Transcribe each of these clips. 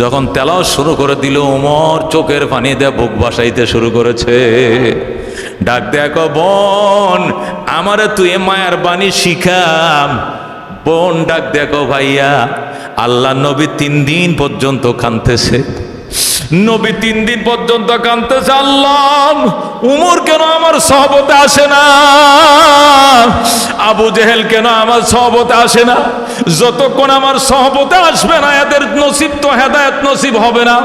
যখন তেলাও শুরু করে দিল, উমর চোখের পানি দিয়ে বুক বাসাইতে শুরু করেছে। ডাক দেখো বোন, আমারে তুই মায়ার বাণী শিখাম বোন ডাক দেখো ভাইয়া, আল্লাহ নবী তিন দিন পর্যন্ত কানতেছে নবী তিন দিন পর্যন্ত কানতেছে আল্লাহ উমর কেন আমার সহবতে আসে না? আবু জেহেল কেন আমার সহবতে আসে না? যতক্ষণ আমার সহবতে আসবে না, এদের নসিব তো হেদায়ত নসিব হবে না।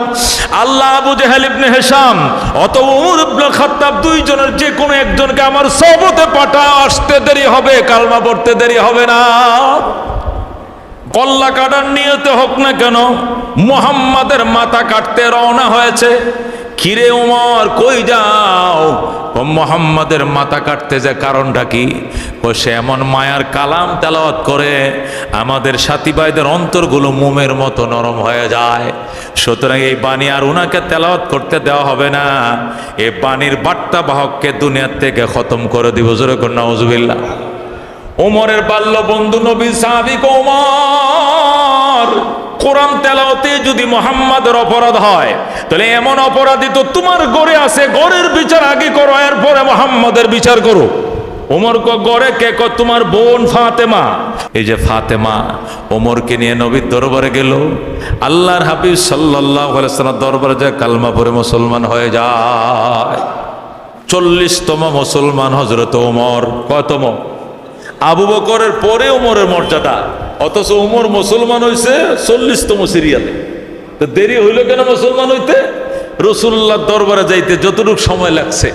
আল্লাহ আবু জেহেল ইবনে হেসাম অত উমর ইবনে খাত্তাব দুইজনের যে কোনো একজনকে আমার সহবতে পাঠা, আসতে দেরি হবে, কালমা পড়তে দেরি হবে না। কল্লা কাটার নিয়তে হোক না কেন মোহাম্মদের মাথা কাটতে রওনা হয়েছে। কিরে উমর, কই যাও? ও মোহাম্মদের মাথা কাটতে যে কারণটা কি? ও সে এমন মায়ার কালাম তেলাওয়াত করে, আমাদের সাথী ভাইদের অন্তরগুলো মোমের মতো নরম হয়ে যায়। সুতরাং এই বাণী আর উনাকে তেলাওয়াত করতে দেওয়া হবে না। এ বাণীর বার্তা বাহককে দুনিয়ার থেকে খতম করে দিব। জোরে কন্যা উজবিল্লা ওমরের বাল্য বন্ধু নবী সাহাবিক ওমর কোরআন তেলাওতে যদি মোহাম্মদের অপরাধ হয়, তাহলে এমন অপরাধী তো তোমার গড়ে আছে গড়ের বিচার আগে করো, এরপরে মোহাম্মদের বিচার করো। ওমর গড়ে তোমার বোন ফাতেমা। এই যে ফাতেমা নিয়ে নবীর দরবারে গেল। আল্লাহর সাল্লাম দরবারে যায় মুসলমান হয়ে যায়। চল্লিশতম মুসলমান হজরত ওমর। কতম আবু বকরের পরে উমরের মর্যাদা। অথচ উমর মুসলমান হয়েছে চল্লিশতম সিরিয়ালে। তো দেরি হইল কেন মুসলমান হইতে? রসুল্লাহ দরবারে যাইতে যতটুকু সময় লাগছে।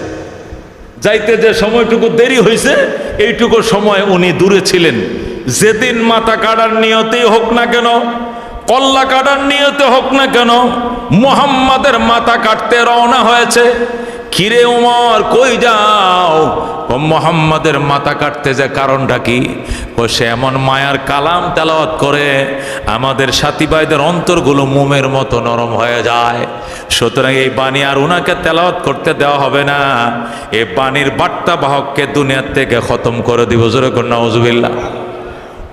যাইতে যে সময়টুকু দেরি হয়েছে এইটুকু সময় উনি দূরে ছিলেন। যেদিন মাথা কাটার নিয়তেই হোক না কেন, কল্লা কাটার নিয়তে হোক না কেন, মোহাম্মদের মাথা কাটতে রওনা হয়েছে। কিরে উমর, কই যাও? ও মোহাম্মদের মাথা কাটতে যে কারণটা কি? ও সে এমন মায়ার কালাম তেলাওয়াত করে, আমাদের সাথী ভাইদের অন্তরগুলো মোমের মতো নরম হয়ে যায়। সুতরাং এই বাণী আর উনাকে তেলাওয়াত করতে দেওয়া হবে না। এই বাণীর বার্তা বাহককে দুনিয়ার থেকে খতম করে দিব। জোরে কন্যা উজবিল্লা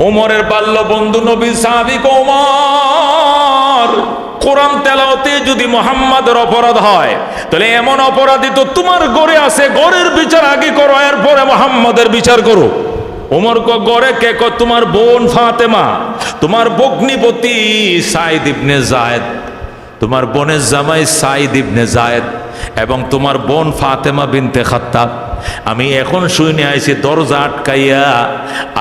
ওমরের বাল্য বন্ধু নবী সাহাবিক ওমর। কোরআন যদি মোহাম্মদের অপরাধ হয়, তাহলে এমন অপরাধী তো তোমার গড়ে আছে। গড়ের বিচার আগে করো, এরপরে মোহাম্মদের বিচার করো। ওমর ক গড়ে, কে ক তোমার বোন ফাতেমা, তোমার বগ্নিপতি সাইদ ইবনে জায়েদ, তোমার বোনের জামাই সাইদ ইবনে জায়েদ, এবং তোমার বোন ফাতেমা বিনতে খাত্তাব। আমি এখন শুনে আইছি, দরজা আটকাইয়া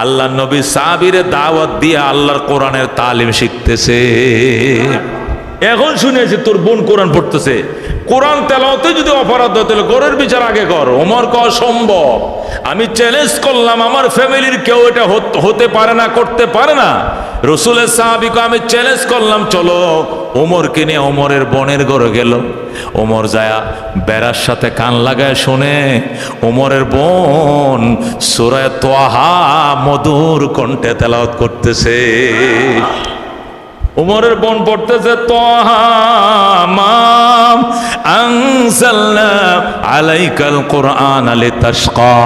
আল্লাহ নবী সাবিরে দাওয়াত দিয়ে আল্লাহর কোরআনের তালিম শিখতেছে। এখন শুনেছি তোর বোন কোরআন পড়তেছে। কোরআন তেলাওতে যদি অপরাধ হয়, তাহলে গরের বিচার আগে কর। ওমর ক সম্ভব। আমি চ্যালেঞ্জ করলাম, আমার ফ্যামিলির কেউ এটা হত- পারে না, করতে পারে না। রসুলের সাহাবিকে আমি চ্যালেঞ্জ করলাম, চলো, ওমরকে নিয়ে ওমরের বনের ঘরে গেল। ওমর যায়া বেড়ার সাথে কান লাগায় শুনে, ওমরের বোন সুরায় তোহা মধুর কণ্ঠে তেলাওয়াত করতেছে। উমরের বোন পড়তেছে তোহামাম আনসালনা আলাইকাল কোরআন আলি তাশকা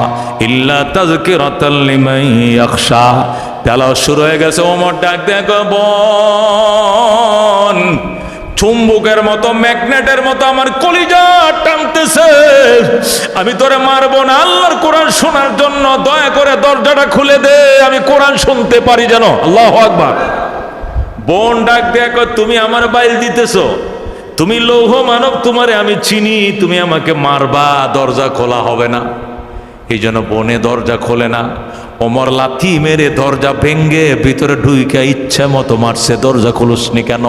ইল্লা তাযকিরাতাল লিমান ইয়াখশা। তেলাও শুরু হয়ে গেছে ওমর ডাক দেখো বোন, চুম্বুকের মতো, ম্যাগনেটের মতো আমার কলিজা টানতেছে। আমি তোরে মারবো না, আল্লাহর কোরআন শোনার জন্য দয়া করে দরজাটা খুলে দে, আমি কোরআন শুনতে পারি যেন। আল্লাহ আকবার। বোন ডাক দেখো তুমি আমার বাইল দিতেছো। তুমি লৌহ মানব, তোমারে আমি চিনি, তুমি আমাকে মারবা, দরজা খোলা হবে না। এই জন্য বনে দরজা খোলে না। ওমর লাথি মেরে দরজা ভেঙ্গে ভিতরে ঢুইকা ইচ্ছা মতো মারছে। দরজা খুলুসনি কেন?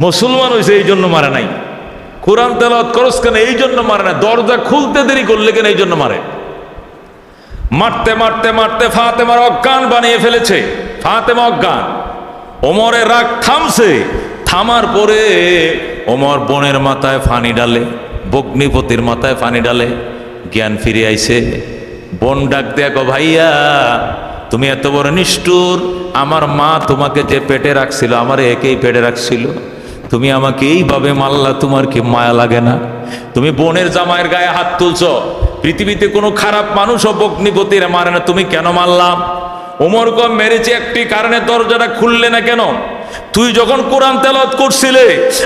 মুসলমান হয়েছে এই জন্য মারে নাই। কোরআন তেলাওয়াত করস কেন? এই জন্য মারে না। দরজা খুলতে দেরি করলে কেন এই জন্য মারে? মারতে মারতে মারতে ফাতেমার অজ্ঞান বানিয়ে ফেলেছে। ফাতেমা অজ্ঞান। ওমরের রাগ থামছে। থামার পরে ওমর বোনের মাথায় ফানি ডালে, বগ্নিপতির মাথায় ফানি ডালে জ্ঞান ফিরে আইছে। বোন ডাক দেখো ভাইয়া, তুমি এত বড় নিষ্ঠুর। আমার মা তোমাকে যে পেটে রাখছিল, আমার একেই পেটে রাখছিল। তুমি আমাকে এইভাবে মারলা, তোমার কি মায়া লাগে না? তুমি বোনের জামাইয়ের গায়ে হাত তুলছ। পৃথিবীতে কোনো খারাপ মানুষও বগ্নিপতির মারে না। তুমি কেন মারলাম ওমর কম মেরেছে একটি কারণে দরজাটা খুললে না কেন? তুই যখন কোরআন তেলাওয়াত করছিলে,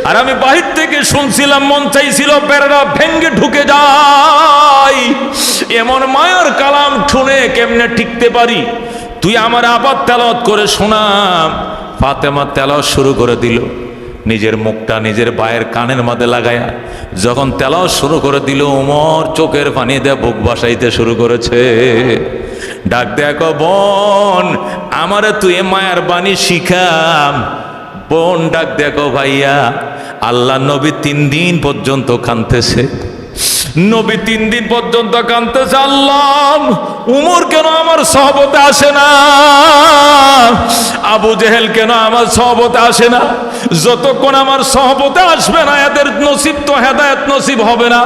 আর আমি বাহির থেকে শুনছিলাম, মন চাইছিল প্যারারা ভেঙ্গে ঢুকে যাই এমন মায়ার কালাম শুনে কেমনে টিকতে পারি? তুই আমার আবার তেলাওয়াত করে শোনা। ফাতেমা তেলাওয়াত শুরু করে দিল। নিজের মুখটা নিজের বায়ের কানের মধ্যে লাগায়া, যখন তেলাও শুরু করে দিল, উমর চোখের পানি দিয়ে বুক বাসাইতে শুরু করেছে। ডাক দেখো বোন, আমারে তুই মায়ার বাণী শিখাম। বোন, ডাক দেখো ভাইয়া, আল্লাহ নবী তিন দিন পর্যন্ত কানতেছে নবী তিন দিন পর্যন্ত কানতেছে আল্লাহ উমর কেন আমার সহবতে আসে না? আবু জেহেল কেন আমার সহবতে আসে না? যতক্ষণ আমার সহবতে আসবে না, এদের নসিব তো হেদায়ত নসিব হবে না।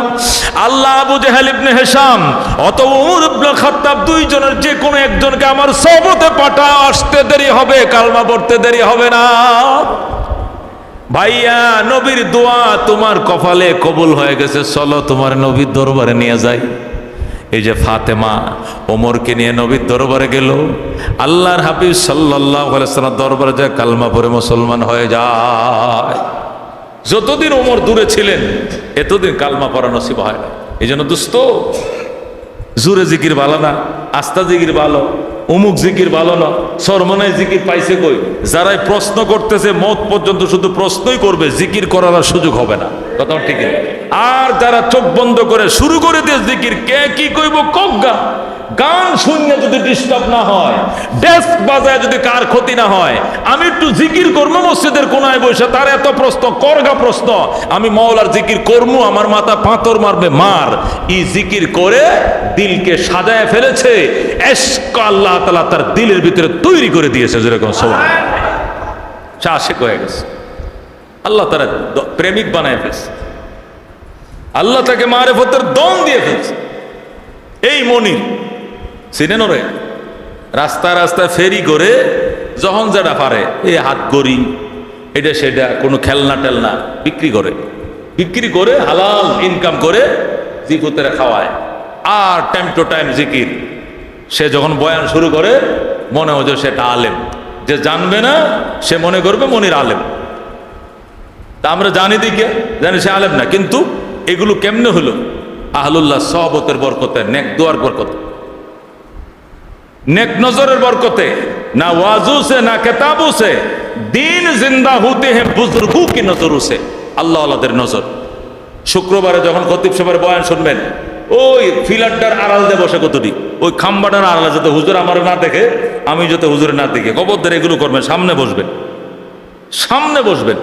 আল্লাহ আবু জেহেল ইবনে হেসাম অত উমর ইবনে খাত্তাব দুইজনের যে কোনো একজনকে আমার সহবতে পাঠা আসতে দেরি হবে, কালমা পড়তে দেরি হবে না। ভাইয়া, নবীর দোয়া তোমার কপালে কবুল হয়ে গেছে, চলো তোমার নবীর দরবারে নিয়ে যাই। এই যে ফাতেমা ওমরকে নিয়ে নবীর দরবারে গেল। আল্লাহর হাবিব সাল্লাহ দরবারে যায়, কালমা পরে মুসলমান হয়ে যায়। যতদিন ওমর দূরে ছিলেন, এতদিন কালমা পড়া নসিব হয় না। এই জন্য দুস্থ জুরে জিকির ভালো না, আস্তা জিকির ভালো। অমুক জিকির ভালো না, সরমনায় জিকির পাইছে কই? যারাই প্রশ্ন করতেছে, মত পর্যন্ত শুধু প্রশ্নই করবে, জিকির করার সুযোগ হবে না। কথা ঠিক? আর যারা চোখ বন্ধ করে শুরু করে দিয়ে জিকির, কে কি কইব কজ্ঞা গান শুনে যদি ডিস্টার্ব না হয় ডেস্ক বাজায় যদি কার ক্ষতি না হয়, আমি একটু জিকির করব, মসজিদের কোনায় বসে, তার এত প্রশ্ন করগা প্রশ্ন, আমি মৌলার জিকির করব, আমার মাথা পাথর মারবে, মার। ই জিকির করে দিলকে সাজায় ফেলেছে আল্লাহ তালা তার দিলের ভিতরে তৈরি করে দিয়েছে, যেরকম সবাই। আশেক হয়ে গেছে। আল্লাহ তারা প্রেমিক বানায় ফেলছে। আল্লাহ তাকে মারে মারেফতের দম দিয়ে ফেলছে। এই মনির চিনেন রে? রাস্তায় রাস্তায় ফেরি করে যখন যেটা পারে এই হাত গড়ি, এটা সেটা, কোনো খেলনা টেলনা বিক্রি করে। বিক্রি করে হালাল ইনকাম করে জিকুতেরা খাওয়ায়। আর টাইম টু টাইম জিকির। সে যখন বয়ান শুরু করে, মনে হচ্ছে সেটা আলেম। যে জানবে না, সে মনে করবে মনির আলেম। তা আমরা জানি দিকে, জানি সে আলেম না। কিন্তু এগুলো কেমনে হলো? আহলুল্লাহ সহবতের বরকতে, নেক দোয়ার বরকতে। নেক নজরের বরকতে, না ওয়াজু সে, না কেতাবু সে, দিন জিন্দা হতে হে, বুজুর্গু কি নজর সে, আল্লাহ আল্লাহদের নজর। শুক্রবারে যখন খতিব সবার বয়ান শুনবেন, ওই ফিলারটার আড়াল দিয়ে বসে কতটি? ওই খাম্বাটার আড়ালে যাতে হুজুর আমার না দেখে, আমি যাতে হুজুরে না দেখে। খবরদার এগুলো করবেন, সামনে বসবেন। সামনে বসবেন।